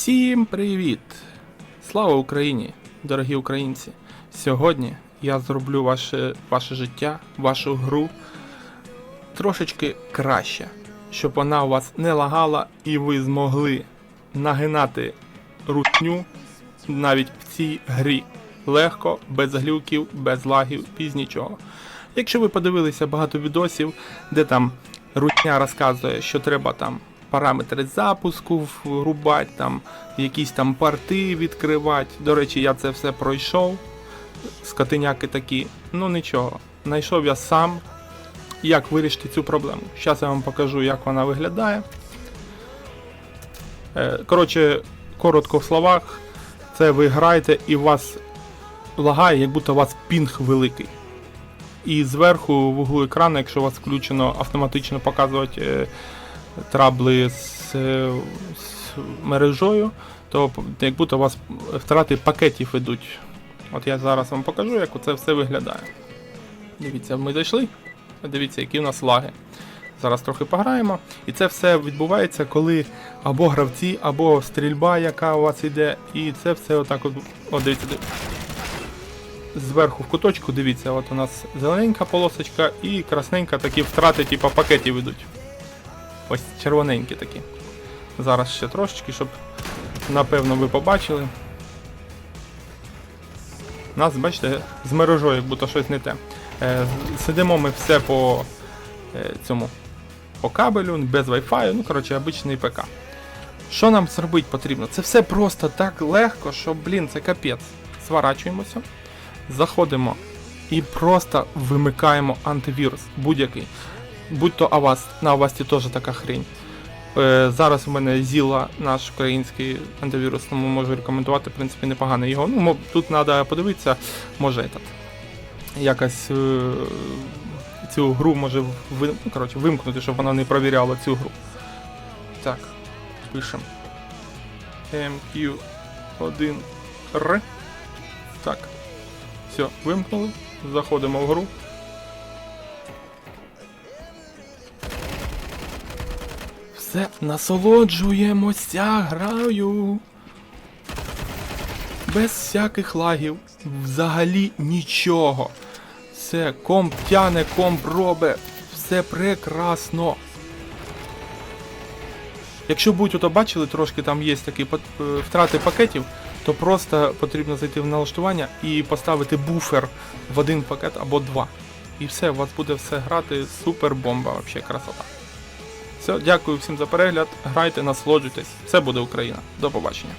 Всім привіт! Слава Україні, дорогі українці! Сьогодні я зроблю ваше, ваше життя, вашу гру трошечки краще, щоб вона у вас не лагала і ви змогли нагинати рутню навіть в цій грі. Легко, без глюків, без лагів, без нічого. Якщо ви подивилися багато відосів, де там рутня розказує, що треба там параметри запуску врубати, там якісь там порти відкривати. До речі, я це все пройшов. Скотиняки такі. Ну нічого. Знайшов я сам, як вирішити цю проблему. Зараз я вам покажу, як вона виглядає. Е, Коротше, коротко в словах, це ви граєте і вас лагає, як будто у вас пінг великий. І зверху в углу екрану, якщо у вас включено автоматично показувати е, трабли з, з мережою, то як будто у вас втрати пакетів ідуть. От я зараз вам покажу, як це все виглядає. Дивіться, ми зайшли. Дивіться, які у нас лаги. Зараз трохи пограємо. І це все відбувається, коли або гравці, або стрільба, яка у вас йде, і це все отак от. О, дивіться, дивіться. Зверху в куточку, дивіться, от у нас зелененька полосочка і красненька такі втрати, типу пакетів ідуть. Ось червоненькі такі. Зараз ще трошечки, щоб напевно ви побачили. Нас, бачите, з мережою, як будто щось не те. Е, сидимо ми все по е, цьому по кабелю, без Wi-Fi, ну коротше, обичний ПК. Що нам зробити потрібно? Це все просто так легко, що, блін, це капець. Зворачуємося, заходимо і просто вимикаємо антивірус будь-який. Будь то Avast, на Avast теж така хрень. Е, зараз у мене Zilla, наш український антивірус, тому можу рекомендувати, в принципі, непоганий його. Ну, тут треба подивитися, може этот, якось е, цю гру може ви, ну, коротше, вимкнути, щоб вона не провіряла цю гру. Так, пишемо. MQ1R. Так. Все, вимкнули. Заходимо в гру. Все, насолоджуємося граю. Без всяких лагів. Взагалі нічого. Все, комп тяне, комп робе. Все прекрасно. Якщо будь-то бачили, трошки там є такі е, втрати пакетів, то просто потрібно зайти в налаштування і поставити буфер в один пакет або два. І все, у вас буде все грати супер бомба, взагалі красота. Все, дякую всім за перегляд. Грайте, насолоджуйтесь. Все буде Україна. До побачення.